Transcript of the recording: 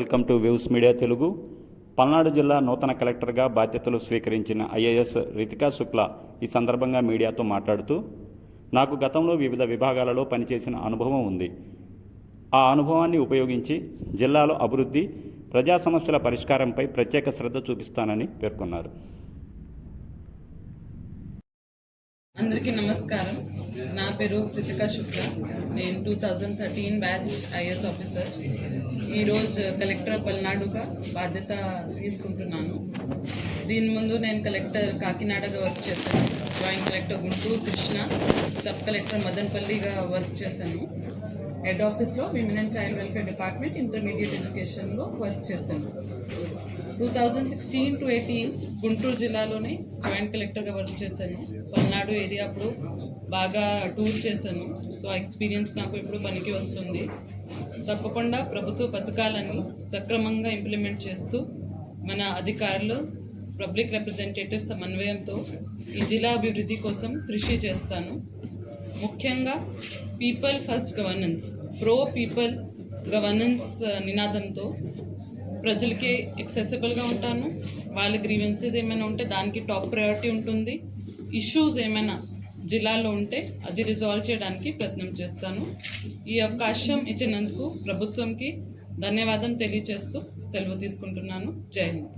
Welcome to views media Telugu. Palnadu జిల్లా నూతన కలెక్టర్గా బాధ్యతలు స్వీకరించిన ఐఏఎస్ రితికా శుక్లా ఈ సందర్భంగా మీడియాతో మాట్లాడుతూ నాకు గతంలో వివిధ విభాగాలలో పనిచేసిన అనుభవం ఉంది. ఆ అనుభవాన్ని ఉపయోగించి జిల్లాలో అభివృద్ధి ప్రజా సమస్యల పరిష్కారంపై ప్రత్యేక శ్రద్ధ చూపిస్తానని పేర్కొన్నారు. అందరికీ నమస్కారం. నా పేరు కృతికా శుక్లా. నేను two thousand thirteen batch IAS officer ఈరోజు కలెక్టర్ పల్నాడుగా బాధ్యత తీసుకుంటున్నాను. దీని ముందు నేను కలెక్టర్ కాకినాడగా వర్క్ చేశాను. Joint collector Guntur Krishna sub collector మదనపల్లిగా work చేశాను. హెడ్ ఆఫీస్లో women and child welfare department intermediate ఎడ్యుకేషన్లో వర్క్ చేశాను. Two thousand sixteen to eighteen Guntur జిల్లాలోనే జాయింట్ కలెక్టర్గా వర్క్ చేశాను. పల్నాడు ఏరియా అప్పుడు బాగా టూర్ చేశాను. సో ఆ ఎక్స్పీరియన్స్ నాకు ఇప్పుడు పనికి వస్తుంది. తప్పకుండా ప్రభుత్వ పథకాలను సక్రమంగా ఇంప్లిమెంట్ చేస్తూ మన అధికారులు పబ్లిక్ రిప్రజెంటేటివ్ సమన్వయంతో ఈ జిల్లా అభివృద్ధి కోసం కృషి చేస్తాను. ముఖ్యంగా people first governance pro people governance నినాదంతో ప్రజలకి ఎక్సెసిబుల్గా ఉంటాను. వాళ్ళ గ్రీవెన్సెస్ ఏమైనా ఉంటే దానికి టాప్ ప్రయారిటీ ఉంటుంది. ఇష్యూస్ ఏమైనా జిల్లాలో ఉంటే అది రిజాల్వ్ చేయడానికి ప్రయత్నం చేస్తాను. ఈ అవకాశం ఇచ్చినందుకు ప్రభుత్వంకి ధన్యవాదం తెలియజేస్తూ సెలవు తీసుకుంటున్నాను. జై హింద్.